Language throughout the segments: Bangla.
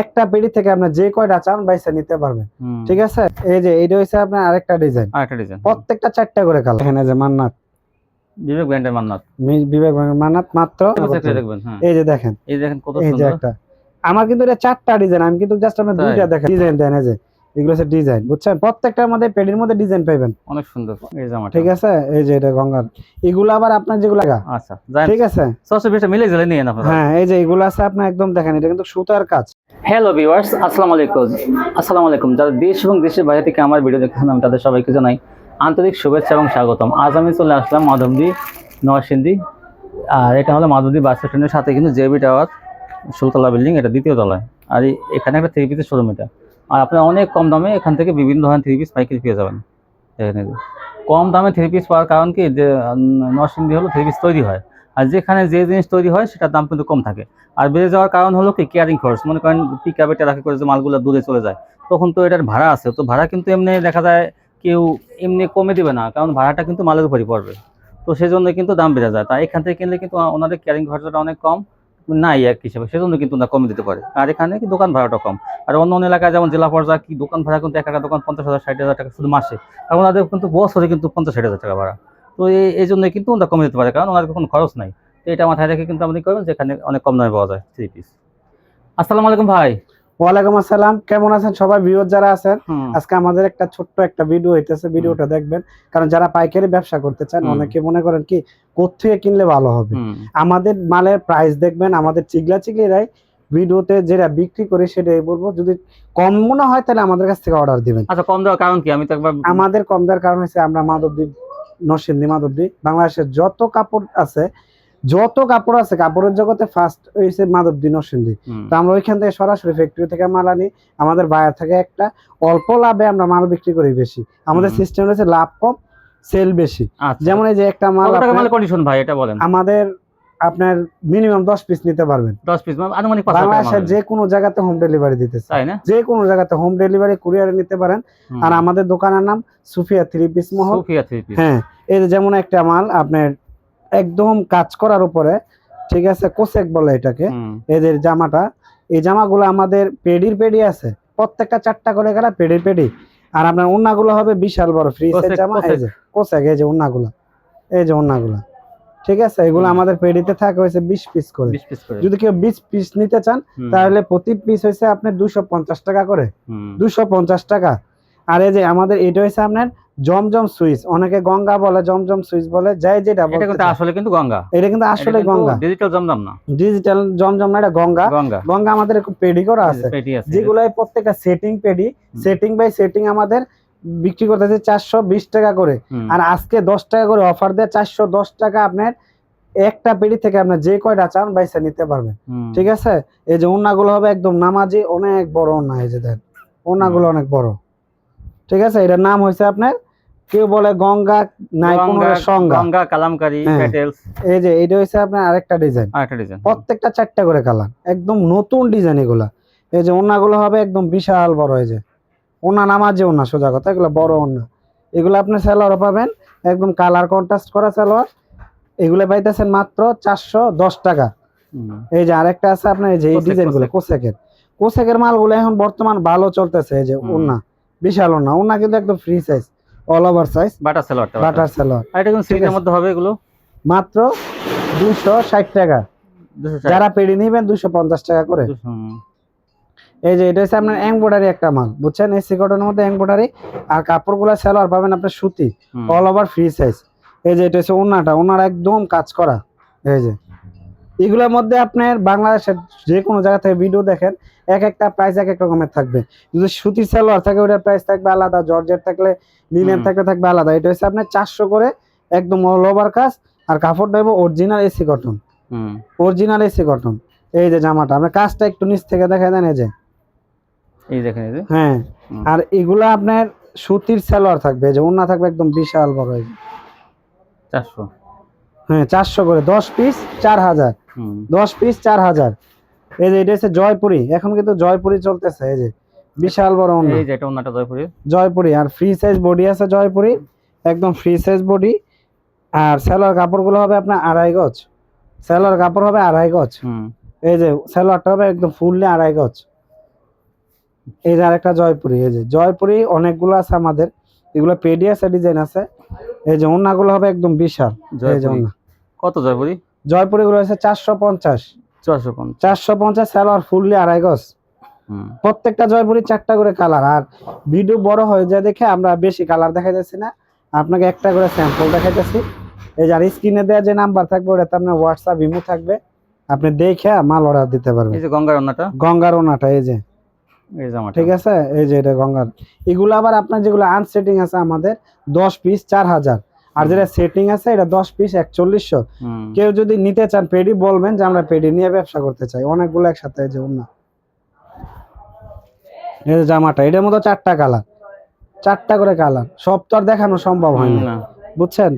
একটা পেডি থেকে আপনার যে কয়টা চান বাইসে নিতে পারবেন। ঠিক আছে? এই যে এটা হচ্ছে আপনার আরেকটা ডিজাইন। আরেকটা ডিজাইন। প্রত্যেকটা চারটা করে কালার। এখানে যে মান্নাত। বিবেক ব্র্যান্ডের মান্নাত। বিবেক ভাঙের মান্নাত মাত্র। হ্যাঁ। এই যে দেখেন। এই দেখেন কত এই যে একটা। আমার কিন্তু এটা চারটা ডিজাইন আমি কিন্তু জাস্ট আপনার দুইটা দেখেন ডিজাইন দেন এই যে। এগুলো হচ্ছে ডিজাইন বুঝছেন? প্রত্যেকটার মধ্যে পেডির মধ্যে ডিজাইন পাবেন অনেক সুন্দর। এই জামাটা। ঠিক আছে? এই যে এটা গঙ্গার। এগুলো আবার আপনার যেগুলো লাগা। আচ্ছা ঠিক আছে? সবচেয়ে বেশি মিলে গেলে নিয়ে আপনারা। হ্যাঁ এই যে এগুলো আছে আপনার একদম দেখেন এটা কিন্তু সুতার কাজ। হ্যালো ভিউয়ার্স আসসালামু আলাইকুম আসসালামু আলাইকুম যারা দেশ এবং দেশের বাইরে থেকে আমার ভিডিও দেখছেন আমি তাদের সবাইকে জানাই আন্তরিক শুভেচ্ছা এবং স্বাগতম। আজ আমি চলে আসলাম মাধবদী, নরসিংদী। আর এটা হলো মাধবদী বাস স্ট্যান্ডের সাথে কিন্তু জেবি টাওয়ার, ষোলতলা বিল্ডিং, এটা দ্বিতীয় তলায়। আর এখানে একটা থ্রি পিসের শোরুম এটা। আর আপনারা অনেক কম দামে এখান থেকে বিভিন্ন ধরনের থ্রি পিস পাইকারি পেয়ে যাবেন। এখানে কম দামে থ্রি পিস পাওয়ার কারণ কি? যে নরসিংদী হলো থ্রি পিস তৈরি হয়। আর যেখানে যে জিনিস তৈরি হয়, সেটার দাম কিন্তু কম থাকে। আর বেড়ে যাওয়ার কারণ হলো কি কেয়ারিং খরচ। মনে করেন পিক আপে রাখি করে যে মালগুলো দূরে চলে যায়, তখন তো এটার ভাড়া আছে। তো ভাড়া কিন্তু এমনি দেখা যায় কেউ এমনি কমে দিবে না, কারণ ভাড়াটা কিন্তু মালের উপরই পড়বে। তো সেজন্য কিন্তু দাম বেড়ে যায়। তাই এখান থেকে কিনলে কিন্তু ওনাদের ক্যারিং খরচাটা অনেক কম, নাই এক হিসাবে। সেজন্য কিন্তু কমে দিতে পারে। আর এখানে কি দোকান ভাড়াটা কম। আর অন্য অন্য এলাকায় যেমন জেলা পর্যায়ে কি দোকান ভাড়া কিন্তু এক একটা দোকান পঞ্চাশ হাজার, ষাট হাজার টাকা শুধু মাসে। আর ওনাদের কিন্তু বছরে কিন্তু পঞ্চাশ, ষাট হাজার টাকা ভাড়া। তো এই জন্যই কিন্তু ওনারা কমে দিতে পারে কারণ ওনাদের কোনো খরচ নাই। তো এটা মাথায় রেখে কিন্তু আপনি করবেন যেখানে অনেক কম দামে পাওয়া যায় থ্রি পিস আসসালামু আলাইকুম ভাই। ওয়ালাইকুম আসসালাম কেমন আছেন সবাই? ভিউয়ার যারা আছেন আজকে আমাদের একটা ছোট্ট একটা ভিডিও হইতেছে ভিডিওটা দেখবেন। কারণ যারা পাইকারি ব্যবসা করতে চান অনেকে মনে করেন কি কোথেকে কিনলে ভালো হবে? আমাদের মালের প্রাইস দেখবেন আমাদের চিগলা চিগলিরাই ভিডিওতে যেটা বিক্রি করে সেটাই বলব। যদি কম মনে হয় তাহলে আমাদের কাছ থেকে অর্ডার দিবেন। আচ্ছা কম দেওয়ার কারণ কি? আমি তো একবার আমাদের কম দেওয়ার কারণ হচ্ছে আমরা মাধবদ্বীপ নরসিংদী মাধবদ্বীপ বাংলাদেশের যত কাপড় আছে যত কাপড় আছে কাপড়ের জগতে ফার্স্ট হয়েছে মাধবদ্বীপ নরসিংদী তো আমরা ওইখান থেকে সরাসরি ফ্যাক্টরি থেকে মাল আনি। আমাদের বায়ার থেকে একটা। অল্প লাভে আমরা মাল বিক্রি করি বেশি। আমাদের সিস্টেম রয়েছে লাভ কম সেল বেশি। আচ্ছা। যেমন এই যে একটা মাল আপনার- কন্ডিশন ভাই এটা বলেন? আমাদের আপনার মিনিমাম দশ পিস নিতে পারবেন। দশ পিস আনুমানিক পাঁচশো টাকা বাংলাদেশের মাল যে কোনো জায়গাতে হোম ডেলিভারি দিতেছে। তাই না? যে কোনো জায়গাতে হোম ডেলিভারি কুরিয়ারে নিতে পারেন। আর আমাদের দোকানের নাম সুফিয়া থ্রি পিস মহল। সুফিয়া থ্রি পিস হ্যাঁ। এই যে যেমন একটা মাল আপনার একদম কাজ করার উপরে ঠিক আছে কোসেক বলে এটাকে এদের জামাটা। এই জামাগুলো আমাদের পেডির পেডি আছে প্রত্যেকটা চারটা করে গেলে পেডির পেডি। আর আপনার ওন্নাগুলো হবে বিশাল বড় ফ্রি সাইজ জামা এই যে কোসেক এই যে ওন্নাগুলো এই যে ওন্নাগুলো ঠিক আছে এগুলো আমাদের পেডিতে থাকে হয়েছে বিশ পিস করে। বিশ পিস করে। যদি কেউ বিশ পিস নিতে চান তাহলে প্রতি পিস হয়েছে আপনার দুশো পঞ্চাশ টাকা করে। দুশো পঞ্চাশ টাকা। আর এই যে আমাদের এটা হয়েছে আপনার জমজম সুইচ অনেকে গঙ্গা বলে জমজম সুইচ বলে যাই যেটা এটা কিন্তু আসলে কিন্তু গঙ্গা। এটা কিন্তু আসলে গঙ্গা। ডিজিটাল জমজম না। ডিজিটাল জমজম না এটা গঙ্গা। গঙ্গা। আমাদের একটু পেডি করা আছে। পেটি আছে। যেগুলো প্রত্যেকটা সেটিং পেডি সেটিং বাই সেটিং আমাদের বিক্রি করতেছে চারশো বিশ টাকা করে। আর আজকে দশ টাকা করে অফার দেয় চারশো দশ টাকা আপনার একটা পেডি থেকে আপনার যে কয়টা চান বাইসে নিতে পারবেন। ঠিক আছে? এই যে ওনাগুলো হবে একদম নামাজি অনেক বড় ওনা এই যে দেন। ওনাগুলো অনেক বড়। ঠিক আছে? এটার নাম হয়েছে আপনার কেউ বলে গঙ্গা? নাই কোন গঙ্গা সংজ্ঞা। গঙ্গা কালামকারী হ্যাঁ। প্যাটেলস এই যে এটা আপনার আরেকটা ডিজাইন আরেকটা ডিজাইন প্রত্যেকটা চারটা করে কালার একদম নতুন ডিজাইন এগুলা। এই যে ওনাগুলো হবে একদম বিশাল বড় এই যে। ওনা নামাজে ওনা সোজা কথা এগুলো বড় ওনা এগুলো আপনি পাবেন। একদম কালার কন্ট্রাস্ট করা সালোয়ার। এগুলো পাইতেছেন মাত্র চারশো দশ টাকা। এই যে আরেকটা আছে আপনার এই যে এই কোসেক, ডিজাইনগুলো কোসেকের। কোসেকের মালগুলো এখন বর্তমান ভালো চলতেছে এই যে ওনা বিশাল ওনা ওনা কিন্তু একদম free size all over size butter সেলোয়ারটা butter salwar আর এটা কিন্তু ঠিক মধ্যে হবে এগুলো? মাত্র দুশো ষাট টাকা। যারা পেড়ি নিবেন দুশো পঞ্চাশ টাকা করে। এই যে এটা হচ্ছে আপনার এমব্রয়ডারি একটা মাল। বুঝছেন? এসি কটনের মধ্যে এমব্রয়ডারি আর কাপড়গুলো সালোয়ার পাবেন আপনার সুতি। অল ওভার ফ্রি সাইজ এই যে এটা হচ্ছে ওনাটা ওনার একদম কাজ করা। এই যে। এগুলোর মধ্যে আপনার বাংলাদেশের যে কোনো জায়গা থেকে ভিডিও দেখেন এক একটা প্রাইস এক এক রকমের থাকবে। যদি সুতির সালোয়ার থাকে ওটার প্রাইস থাকবে আলাদা। জর্জেট থাকলে লিনেন থাকলে থাকবে আলাদা। এটা হচ্ছে আপনার চারশো করে একদম অল ওভার কাজ। আর কাপড়টা হবে original AC cotton original AC cotton এই যে জামাটা আপনার কাজটা একটু নিচ থেকে দেখা দেন এই যে। এই দেখেন এই যে। হ্যাঁ। আর এগুলা আপনার সুতির সালোয়ার থাকবে যে ওন্না থাকবে একদম বিশাল বড় এই যে। চারশো। হ্যাঁ চারশো করে। দশ পিস চার হাজার। হুম, দশ পিস চার হাজার। এই যে এটা হচ্ছে জয়পুরি। এখন কিন্তু জয়পুরি চলতেছে এই যে। বিশাল বড় ওন্না এই যে এটা ওনাটা জয়পুরি। জয়পুরি আর ফ্রি সাইজ বডি আছে জয়পুরি। একদম ফ্রি সাইজ বডি আর সালোয়ার কাপড়গুলো হবে আপনার আড়াই গজ। সালোয়ার কাপড় হবে আড়াই গজ। হুম, এই যে সালোয়ারটা হবে একদম ফুললি আড়াই গজ। এই যে আরেকটা জয়পুরি এই যে। জয়পুরি অনেকগুলো আছে আমাদের। এগুলো পেডি আছে ডিজাইন আছে। এই যে ওন্নাগুলো হবে একদম বিশাল। এই যে ওন্না কত জয়পুরি? জয়পুরি গুলো আছে চারশো পঞ্চাশ। চারশো পঞ্চাশ চারশো পঞ্চাশ সালোয়ার ফুললি আড়াই গজ। প্রত্যেকটা জয়পুরি চারটা করে কালার। আর ভিডিও বড় হয়ে যায় দেখে আমরা বেশি কালার দেখাইতেছি না। আপনাকে একটা করে স্যাম্পল দেখাইতেছি। এই যে আর স্ক্রিনে দেওয়া যে নাম্বার থাকবে ওটাতে আপনার হোয়াটসঅ্যাপ ইমো থাকবে। আপনি দেখে মাল অর্ডার দিতে পারবেন। এই যে গঙ্গার রান্নাটা গঙ্গার ওনাটা এই যে। ঠিক আছে? এই যে এটা গঙ্গার। এগুলো আবার আপনার যেগুলো আনসেটিং আছে আমাদের দশ পিস চার হাজার। আর যেটা সেটিং আছে এটা দশ পিস একচল্লিশশো। কেউ যদি নিতে চান পেডি বলবেন যে আমরা পেডি নিয়ে ব্যবসা করতে চাই। অনেকগুলো একসাথে যে না এই যে জামাটা এটার মতো চারটা কালার চারটা করে কালার সব তো আর দেখানো সম্ভব হয় না। বুঝছেন?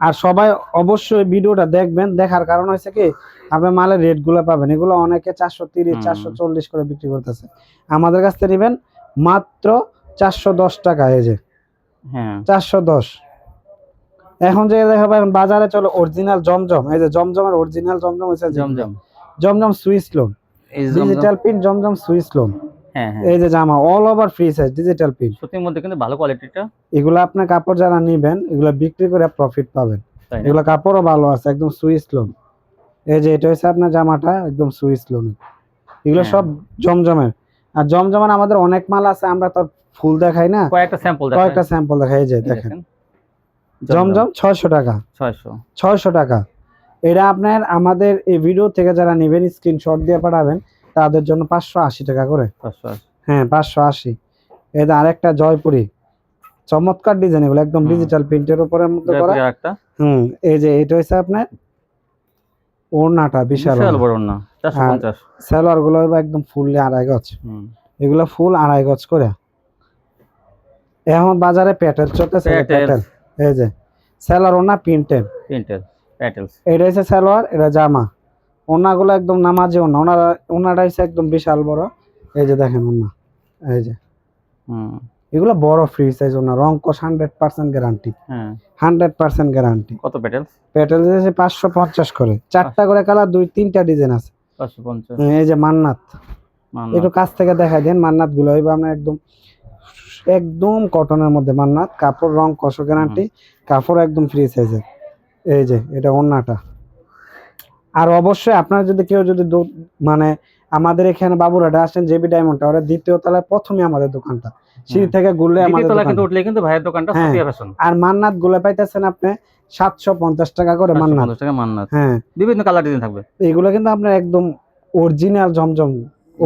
আর সবাই অবশ্যই ভিডিওটা দেখবেন। দেখার কারণ হয়েছে কি আপনি মালের রেটগুলো পাবেন। এগুলো অনেকে চারশো তিরিশ চারশো চল্লিশ করে বিক্রি করতেছে। আমাদের কাছ থেকে নেবেন মাত্র চারশো দশ টাকা এই যে। হ্যাঁ। চারশো দশ। এখন যে দেখাবো এখন বাজারে চলো অরিজিনাল জমজম এই যে জমজমের অরিজিনাল জমজম হয়েছে জমজম। জমজম সুইস লোন ডিজিটাল পিন জমজম। সুইস লোন হ্যাঁ হ্যাঁ। এই যে জামা all over free size digital print সত্যির মধ্যে কিন্তু ভালো কোয়ালিটিটা এগুলো আপনার কাপড় যারা নিবেন এগুলো বিক্রি করে প্রফিট পাবেন। এগুলো কাপড়ও ভালো আছে একদম সুইস লোন এই যে এটা হচ্ছে আপনার জামাটা একদম সুইস লোন এগুলো হ্যাঁ। সব জমজমের। আর জমজমের আমাদের অনেক মাল আছে আমরা তো ফুল দেখাই না। কয়েকটা স্যাম্পল কয়েকটা স্যাম্পল দেখাই এই যে দেখেন। জমজম ছয়শো টাকা। ছয়শো। ছয়শো টাকা। এটা আপনার আমাদের এই ভিডিও থেকে যারা নেবেন স্ক্রিনশট দিয়ে পাঠাবেন তাদের জন্য পাঁচশো আশি টাকা করে। হ্যাঁ পাঁচশো আশি। এটা আরেকটা জয়পুরি। চমৎকার ডিজাইন এগুলো একদম ডিজিটাল প্রিন্টের উপরে মধ্যে করা। হুম এই যে এটা হচ্ছে আপনার ওড়নাটা বিশাল বড় না চারশো আর- সালোয়ারগুলো একদম ফুললি আড়াই গজ। হুম। এগুলো ফুল আড়াই গজ করে। এখন বাজারে প্যাটেল চলতেছে প্যাটেল। এই যে সালোয়ার ওনা প্রিন্টেড প্রিন্টেড প্যাটেলস। এটা হচ্ছে সালোয়ার এটা জামা। ওনাগুলো একদম নামাজে ওনা ওনারা ওনাটা হচ্ছে একদম বিশাল বড়। এই যে দেখেন ওনা এই যে। হুম। এগুলো বড় ফ্রি সাইজ ওনা রং কস হান্ড্রেড পার্সেন্ট গ্যারান্টি হ্যাঁ। হান্ড্রেড পার্সেন্ট গ্যারান্টি কত প্যাটেলস? প্যাটেল দিয়েছে পাঁচশো পঞ্চাশ করে। চারটা করে কালার দুই তিনটা ডিজাইন আছে। পাঁচশো পঞ্চাশ। এই যে মান্নাত। একটু কাছ থেকে দেখাই দেন মান্নাতগুলো হইবে আপনার একদম একদম কটনের মধ্যে মান্নাত। কাপড় রং কষ গ্যারান্টি কাপড় একদম ফ্রি সাইজের এই যে এটা ওন্নাটা। আর অবশ্যই আপনার যদি কেউ যদি মানে আমাদের এখানে বাবুরাটা আসেন জেবি ডায়মন্ডটা ওরা দ্বিতীয় তলায় প্রথমে আমাদের দোকানটা। সিঁড়ি থেকে ঘুরলে আমাদের। কিন্তু উঠলে কিন্তু ভাইয়ের দোকানটা। সতিয়া ফ্যাশন আর মান্নাতগুলো পাইতেছেন আপনি সাতশো পঞ্চাশ টাকা করে মান্নাত। টাকা মান্নাত। হ্যাঁ। বিভিন্ন কালার ডিজাইন থাকবে। এগুলো কিন্তু আপনার একদম অরিজিনাল জমজম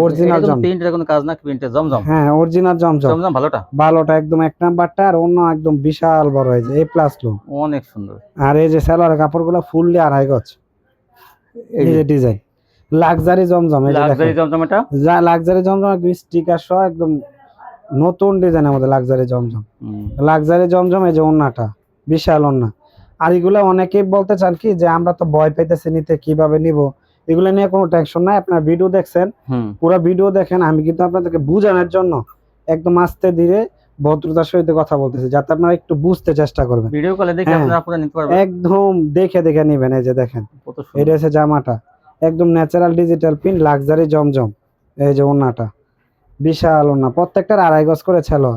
অরিজিনাল জম প্রিন্টের কোনো কাজ না প্রিন্টের জমজম। হ্যাঁ অরিজিনাল জমজম। জমজম ভালোটা? ভালোটা একদম এক নাম্বারটা আর অন্য একদম বিশাল বড় হয়েছে এই প্লাস অনেক সুন্দর। আর এই যে সালোয়ার কাপড়গুলো ফুললি আড়াই গজ। এই যে ডিজাইন লাক্সারি জমজম এই লাক্সারি জমজম এটা? যা লাক্সারি জমজম একদম স্টিকার সহ একদম নতুন ডিজাইনের মধ্যে লাক্সারি জমজম। লাক্সারি জমজম এই যে ওন্নাটা বিশাল ওন্না। আর এগুলো অনেকেই বলতে চান কি যে আমরা তো ভয় পাইতেছি নিতে কীভাবে নিব? এগুলো নিয়ে কোনো টেনশন নাই আপনার ভিডিও দেখছেন পুরো ভিডিও দেখেন আমি কিন্তু আপনাদেরকে বোঝানোর জন্য একদম আস্তে ধীরে ভদ্রতার সহিত কথা বলতেছি যাতে আপনারা একটু বুঝতে চেষ্টা করবেন। ভিডিও কলে দেখে হ্যাঁ। আপনারা পুরো নিতে পারবেন। একদম দেখে দেখে নিবেন এই যে দেখেন। এটা হচ্ছে জামাটা একদম ন্যাচারাল ডিজিটাল পিন লাক্সারি জমজম এই যে ওন্নাটা। বিশাল ওন্না প্রত্যেকটার আড়াই গজ করে ছেলো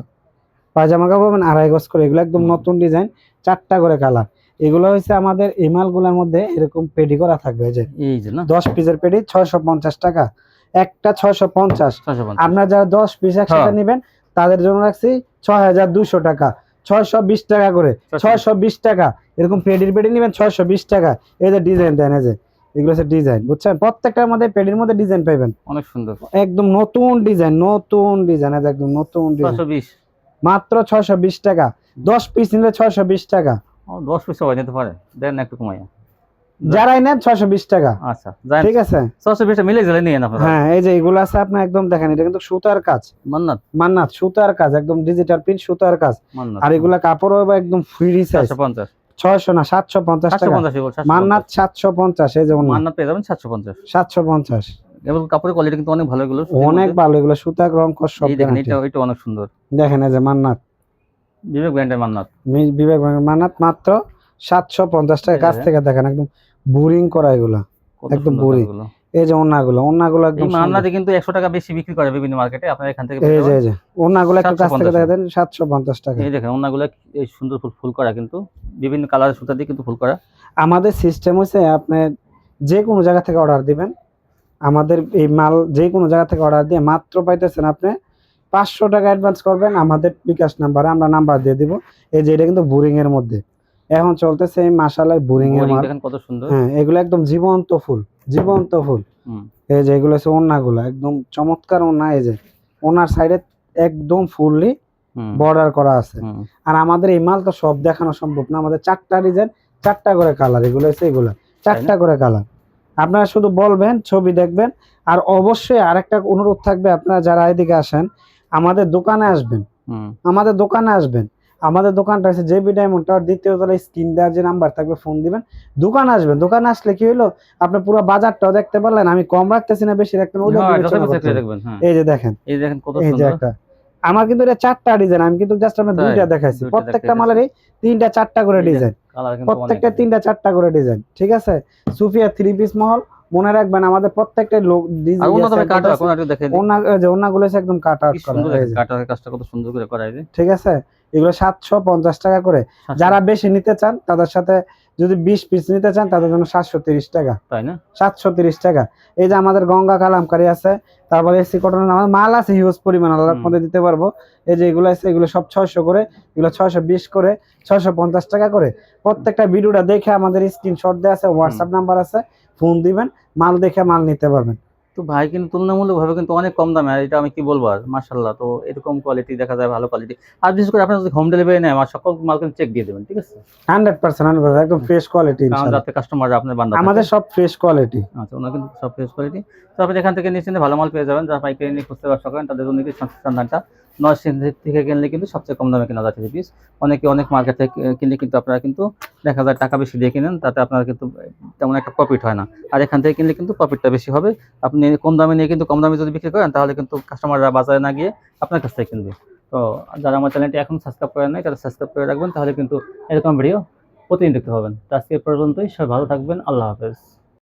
পায়জামা কাপড় আড়াই গজ করে এগুলো একদম নতুন ডিজাইন চারটা করে কালার এগুলো হচ্ছে আমাদের এই মালগুলোর মধ্যে এরকম পেডি করা থাকবে যে এই যে না? দশ পিসের পেডি ছয়শো পঞ্চাশ টাকা। একটা ছয়শো পঞ্চাশ। আপনার যারা দশ পিস একসাথে হ্যাঁ। নেবেন তাদের জন্য রাখছি ছয় হাজার দুশো টাকা। ছয়শো বিশ টাকা করে ছয়শো বিশ। টাকা। এরকম পেডির পেডি নেবেন ছয়শো বিশ টাকা। এই যে ডিজাইন দেন এই যে এগুলো হচ্ছে ডিজাইন বুঝছেন? প্রত্যেকটার মধ্যে পেডির মধ্যে ডিজাইন পাইবেন। অনেক সুন্দর। একদম নতুন ডিজাইন নতুন ডিজাইন একদম নতুন ডিজাইন মাত্র ছয়শো বিশ টাকা। দশ পিস নিলে ছয়শো বিশ টাকা। দশ পিস সবাই নিতে পারে। দেন একটু কমাইয়া। যারাই নেন ছয়শো বিশ টাকা। আচ্ছা ঠিক আছে? ছয়শো বিশটা মিলে গেলে নিয়ে আপনারা। হ্যাঁ এই যে এগুলো আছে আপনার একদম দেখেন এটা কিন্তু সুতার কাজ। মান্নাত। মান্নাত সুতার কাজ একদম ডিজিটাল প্রিন্ট সুতার কাজ। আর এগুলা কাপড়ও একদম ফ্রি সাইজ ছয়শো না সাতশো পঞ্চাশ সাতশো টাকা সাতশো মান্নাত সাতশো পঞ্চাশ এই যেমন। মান্নাত পেয়ে যাবেন সাতশো পঞ্চাশ। সাতশো পঞ্চাশ। এবং কাপড়ের কোয়ালিটি কিন্তু অনেক ভালো এগুলো। অনেক ভালো এগুলো সুতার রং কস সব দেখেন এটা এটা অনেক সুন্দর। দেখেন এই যে মান্নাত। বিবেক ব্র্যান্ডের মান্নাত। বিবেক ব্যাংকের মান্নাত মাত্র সাতশো পঞ্চাশ টাকা। কাছ থেকে দেখেন একদম বোরিং করা এগুলা। একদম। কাপড়গুলো। এই যে ওনাগুলো ওনাগুলো একদম মামলাতে কিন্তু একশো টাকা বেশি বিক্রি করে বিভিন্ন মার্কেটে আপনার এখান থেকে এই যে এই যে ওনাগুলো একটু কাছ থেকে 750 দেখা দেন সাতশো পঞ্চাশ টাকা। এই দেখেন ওনাগুলো এই সুন্দর ফুল ফুল করা কিন্তু বিভিন্ন কালারের সুতা দিয়ে কিন্তু ফুল করা। আমাদের সিস্টেম হচ্ছে আপনি যে কোনো জায়গা থেকে অর্ডার দিবেন। আমাদের এই মাল যে কোনো জায়গা থেকে অর্ডার দিয়ে মাত্র পাইতেছেন আপনি পাঁচশো টাকা অ্যাডভান্স করবেন আমাদের বিকাশ নাম্বারে আমরা নাম্বার দিয়ে দিব। এই যে এটা কিন্তু বোরিং এর মধ্যে। এখন চলতেছে এই মাসালের বোরিং এর মাল। কত সুন্দর। হ্যাঁ এগুলো একদম জীবন্ত ফুল জীবন্ত ফুল। এই যে এগুলো হচ্ছে ওনাগুলো একদম চমৎকার ওনা এই যে ওনার সাইডে একদম ফুললি বর্ডার করা আছে। আর আমাদের এই মাল তো সব দেখানো সম্ভব না আমাদের চারটা ডিজাইন চারটা করে কালার এগুলো হচ্ছে এগুলো চারটা করে কালার আপনারা শুধু বলবেন ছবি দেখবেন আর অবশ্যই আরেকটা অনুরোধ থাকবে আপনারা যারা এদিকে আসেন আমাদের দোকানে আসবেন। আমাদের দোকানে আসবেন। আমাদের দোকানটা আছে জেবি ডায়মন্ড টাওয়ার দ্বিতীয় তলায় স্ক্রিন দেওয়ার যে নাম্বার থাকবে ফোন দিবেন। দোকানে আসবেন। দোকানে আসলে কি হলো আপনি পুরো বাজারটাও দেখতে পারলেন আমি কম রাখতেছি না বেশি ওইটা হ্যাঁ, হ্যাঁ। এই যে দেখেন। এই দেখেন কত সুন্দর। আমার কিন্তু এটা চারটা ডিজাইন আমি কিন্তু জাস্ট আমরা দুইটা দেখাইছি। প্রত্যেকটা। মালেরই তিনটা চারটা করে ডিজাইন। প্রত্যেকটা। তিনটা চারটা করে ডিজাইন ঠিক আছে? সুফিয়া থ্রি পিস মহল মনে রাখবেন আমাদের প্রত্যেকটা লোক ওনাগুলো একদম কাট কাটার কাজটা কত সুন্দর করে করা ঠিক আছে? এগুলো সাতশো পঞ্চাশ টাকা করে। যারা বেশি নিতে চান তাদের সাথে যদি বিশ পিস নিতে চান তাদের জন্য সাতশো তিরিশ টাকা। তাই না? সাতশো তিরিশ টাকা। এই যে আমাদের গঙ্গা কালামকারি আছে তারপরে এসি কটন আমাদের মাল আছে হিউজ পরিমাণ আল্লাহর মধ্যে দিতে পারব। এই যে এগুলো আছে এগুলো সব ছয়শো করে এগুলো ছয়শো বিশ করে ছয়শো পঞ্চাশ টাকা করে। প্রত্যেকটা ভিডিওটা দেখে আমাদের স্ক্রিনশট দেওয়া আছে হোয়াটসঅ্যাপ নাম্বার আছে ফোন দিবেন মাল দেখে মাল নিতে পারবেন। তো ভাই কিন্তু তুলনামূলকভাবে কিন্তু অনেক কম দামে আর এটা আমি কি বলব আর? মার্শাল্লাহ তো এরকম কোয়ালিটি দেখা যায় ভালো কোয়ালিটি আর বিশেষ করে আপনার যদি হোম ডেলিভারি নেয় আমার সকল মাল কিন্তু চেক দিয়ে দেবেন ঠিক আছে? হান্ড্রেড পার্সেন্ট একদম ফ্রেশ কোয়ালিটি যাতে কাস্টমার আপনার বান্ধব আমাদের সব ফ্রেশ কোয়ালিটি আচ্ছা ওনার কিন্তু সব ফ্রেশ কোয়ালিটি তো আপনি এখান থেকে নিশ্চিন্তে ভালো মাল পেয়ে যাবেন। যারা পাইকারি নিয়ে খুঁজতে ব্যবসা করেন তাদের জন্য কি সন্ধানটা। নয় থেকে কিনলে কিন্তু সবচেয়ে কম দামে কেনা যাচ্ছে পিস অনেকে অনেক মার্কেট থেকে কিনলে কিন্তু আপনারা কিন্তু দেখা যায় টাকা বেশি দিয়ে কিনেন, তাতে আপনার কিন্তু তেমন একটা প্রফিট হয় না। আর এখান থেকে কিনলে কিন্তু প্রফিটটা বেশি হবে। আপনি কম দামে নিয়ে কিন্তু কম দামে যদি বিক্রি করেন, তাহলে কিন্তু কাস্টমাররা বাজারে না গিয়ে আপনার কাছ থেকে কিনবে। তো যারা আমার চ্যানেলটি এখন সাবস্ক্রাইব করেন নাই, তারা সাবস্ক্রাইব করে রাখবেন, তাহলে কিন্তু এরকম ভিডিও প্রতিদিন দেখতে পাবেন। তো আজকে পর্যন্তই, সবাই ভালো থাকবেন, আল্লাহ হাফেজ।